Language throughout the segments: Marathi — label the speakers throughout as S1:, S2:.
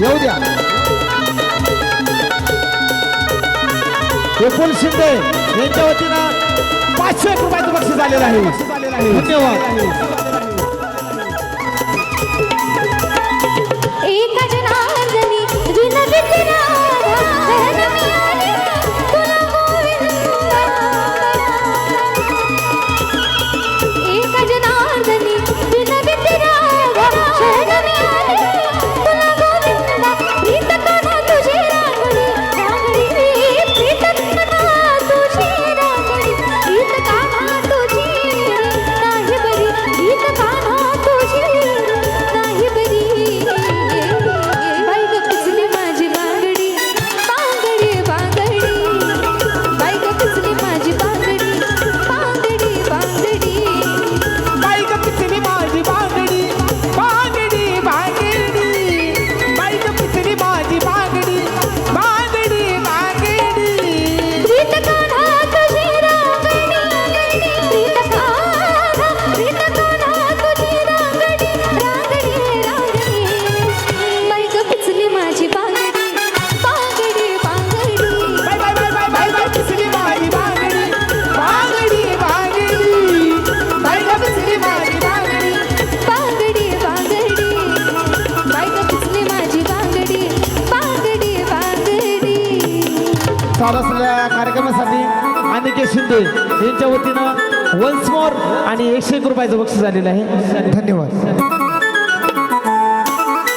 S1: येऊ द्या. विपुल शिंदे यांच्या वतीनं पाचशे रुपयाचं बक्षीस आलेलं आहे. धन्यवाद. वन्स मोर आणि एकशे एक रुपयाचं बक्षीस झालेलं आहे. धन्यवाद.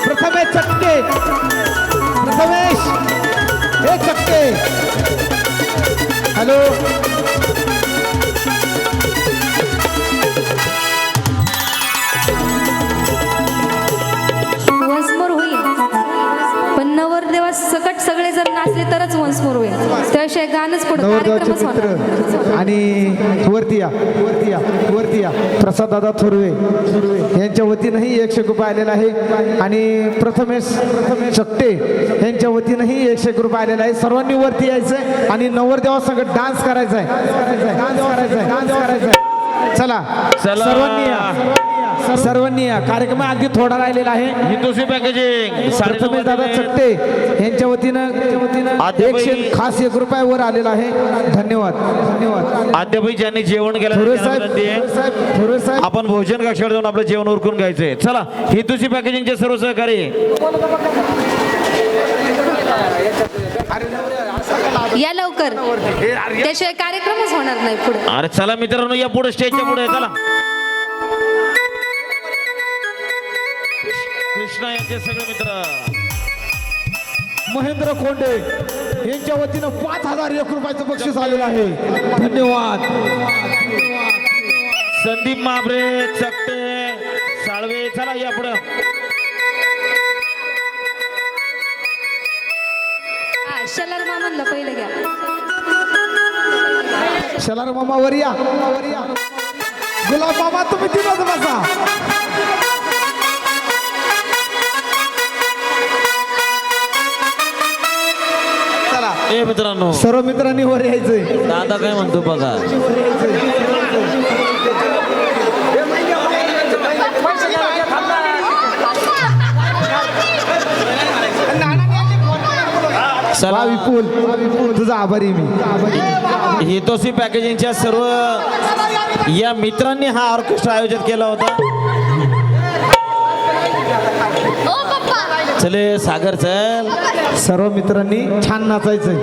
S1: प्रथमेश चटके. प्रथमेश हे चटके. हॅलो.
S2: होईल त्याशिवाय गाणंच पुढे कार्यक्रमच होणार.
S1: आणि वरती या. वरती या. वरती या. प्रसाद दादा थोरवे यांच्या वतीनंही एकशे रुपये आलेला आहे. आणि प्रथमेश प्रथमेश चकटे यांच्या वतीनंही एकशे एक रुपये आलेला आहे. सर्वांनी वरती यायचंय आणि नवरदेवा संगत डान्स करायचा आहे डान्स करायचा आहे डान्स करायचा आहे चला.
S3: चला.
S1: सर्वांनी या. सर्वांनी या कार्यक्रम अगदी थोडा राहिलेला आहे.
S3: हिंदुसी पॅकेजिंग.
S1: दादा चट्टे यांच्या वतीनं एकशे खास एक रुपयावर आलेला आहे. धन्यवाद. धन्यवाद.
S3: आद्याबाई ज्यांनी जेवण केलं
S1: साहेब
S3: विनंती आहे.
S1: थोरे साहेब थोरे साहेब
S3: आपण भोजन कक्षावर जाऊन आपलं जेवण उरकून घ्यायचंय. चला हितुसी पॅकेजिंगचे सर्व सहकारी.
S2: या लवकर. त्याशिवाय कार्यक्रमच होणार नाही पुढे.
S3: अरे चला मित्रांनो या पुढे स्टेजच्या पुढे चला. कृष्णा यांचे सगळे मित्र.
S1: महेंद्र कोंडे यांच्या वतीनं पाच हजार एक रुपयाचं बक्षीस आलेलं आहे. धन्यवाद.
S3: संदीप महाबरे चकटे साळवे चला या पुढे.
S2: हा, शलाल मामांना पहिलं घ्या.
S1: शलार मामा वर या. गुलाब मामा तुम्ही तिथंच बसा.
S3: ए मित्रांनो.
S1: सर्व मित्रांनी वर यायचंय.
S3: दादा काय म्हणतो बघा. चला.
S1: विपुल तुझा आभारी मी.
S3: हितोसी पॅकेजिंगच्या सर्व या मित्रांनी हा ऑर्केस्ट्रा आयोजित केला होता. चले सागर चल.
S1: सर्व मित्रांनी छान नाचायचंय.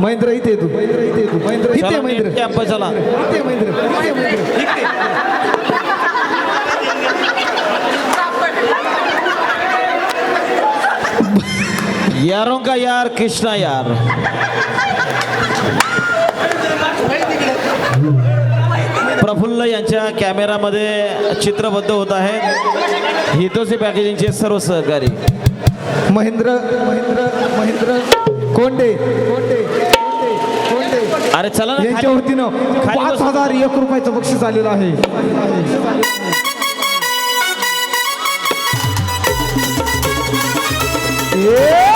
S1: महेंद्र इथे तू. इथे तू महेंद्र. इथे
S3: चला
S1: महेंद्र
S3: कॅम्प चला.
S1: इथे महेंद्र. इथे महेंद्र. इथे.
S3: यारों का यार कृष्णा यार. प्रफुल्ल यांच्या कॅमेरामध्ये चित्रबद्ध होत आहेत हितोसी पॅकेजिंगचे सर्व सहकारी
S1: महेंद्र महेंद्र महेंद्र कोंडे कोंडे
S3: अरे चला ना
S1: यांच्या
S3: खाली.
S1: वतीनं
S3: खाली
S1: पाच
S3: बस.
S1: हजार एक रुपयाचं बक्षीस आलेलं आहे ए!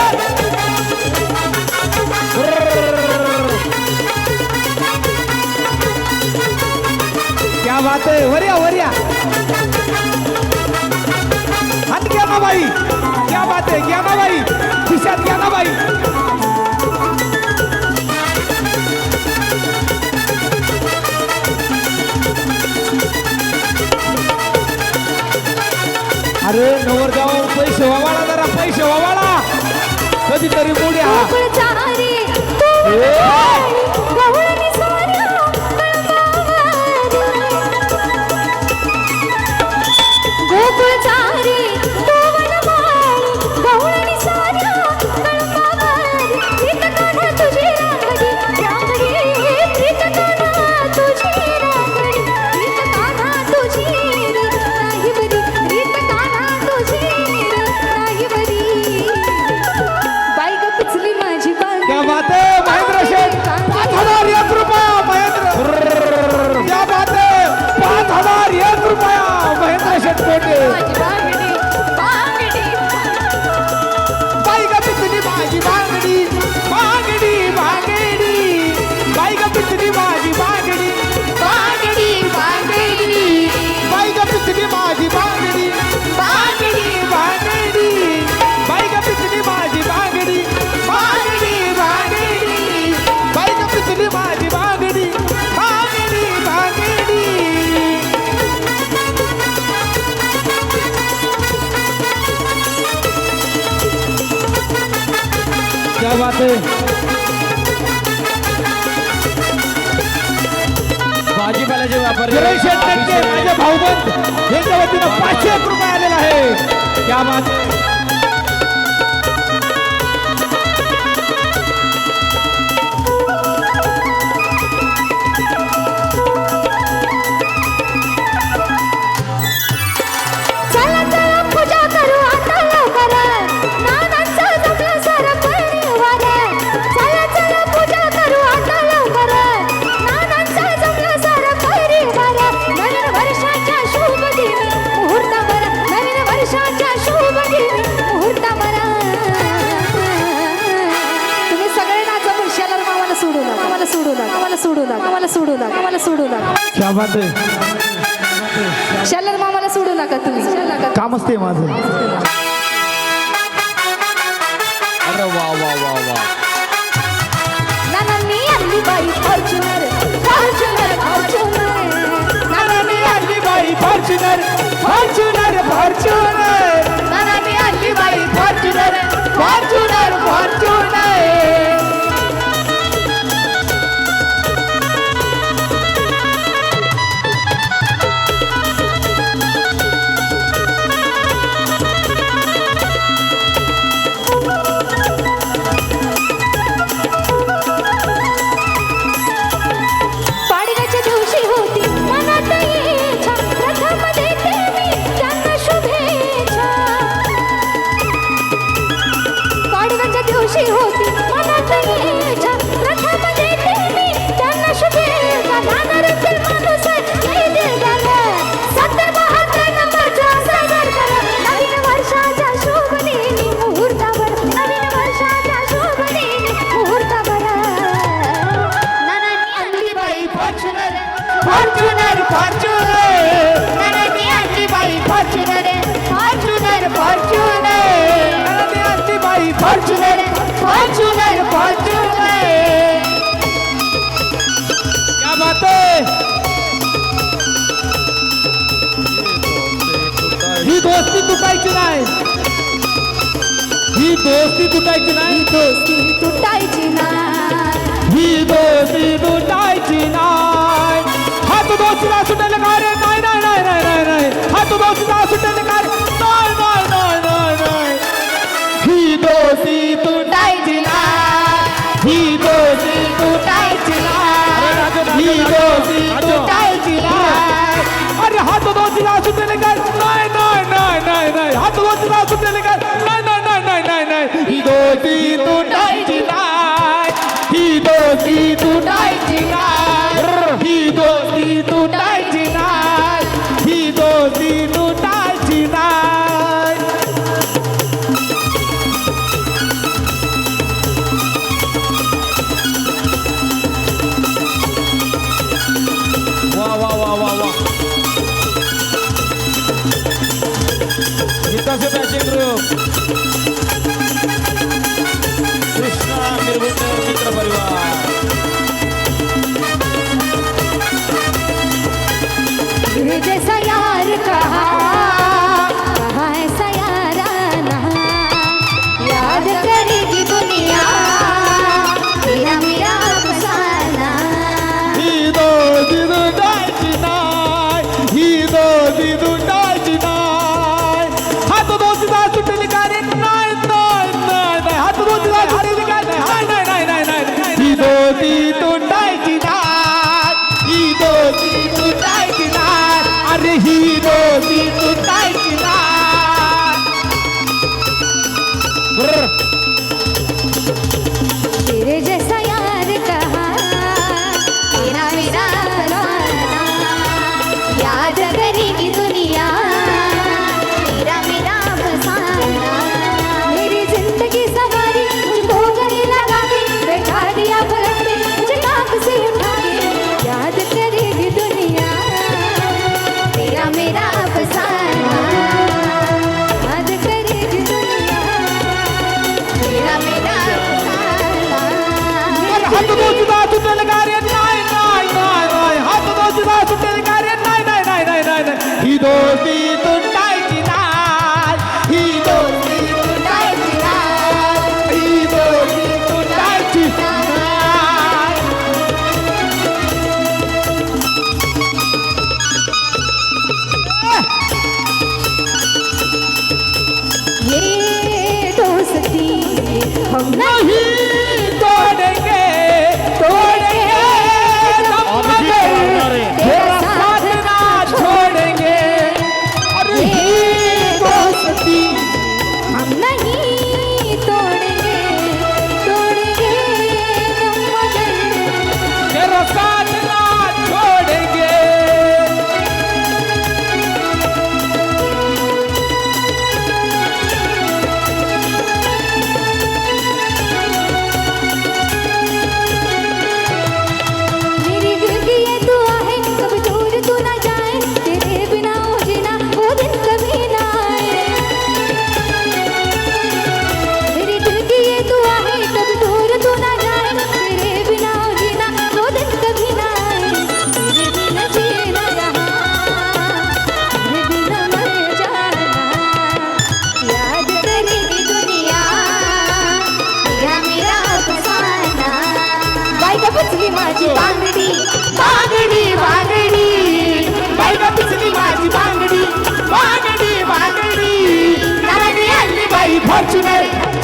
S1: बात आहे वरिया
S2: वऱ्या. आणि घ्या ना बाई. क्या बात है
S1: घ्या ना
S2: बाई. खिशात घ्या ना बाई. अरे नवरगावावर पैसे वावाळा जरा पैसे वावाळा. कधीतरी हा बात है
S3: भाजीपाल्याचे व्यापार
S2: माझ्या भाऊबंद यांच्या वतीनं पाचशे रुपये आलेला आहे त्या बात
S1: सोडू नका. मला सोडू नका. मला सोडू नका. शलर मामाला सोडू नका तुम्ही.
S2: काम असते माझं.
S3: अरे वा वा वा वा.
S1: नाना मी
S2: आणली बाई फॉर्च्युनर. Fortuner Fortuner.
S1: नाना मी आणली बाई फॉर्च्युनर.
S2: Fortuner Fortuner.
S1: नाना मी
S2: आणली बाई फॉर्च्युनर.
S1: Fortuner Fortuner. দোস্তি দুটাই চিনা দোস্তি দুটাই চিনা হি দোস্তি দুটাই চিনা হাত দোস্তি না সুটে লাগারে নাই নাই নাই নাই নাই হাত দোস্তি না সুটে দোষী দুটাই জিনাই কি দোষী দুটাই জিনাই কি দোষী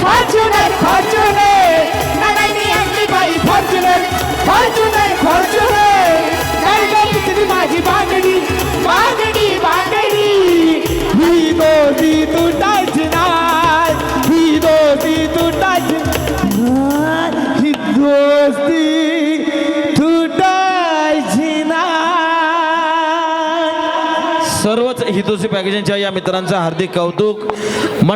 S1: फॉर्च्युनर फॉर्च्युनर. नाही मी भाई बाई फॉर्च्युनर. Fortuner Fortuner. नाही तुम्ही माझी बांगडी बांगडी बांगडी. ही दोन्ही तू टाचणार ही दोन्ही तू टाचणार ही दोस्ती तू
S3: सर्वच हितोसी पॅकेजिंगच्या या मित्रांचं हार्दिक कौतुक.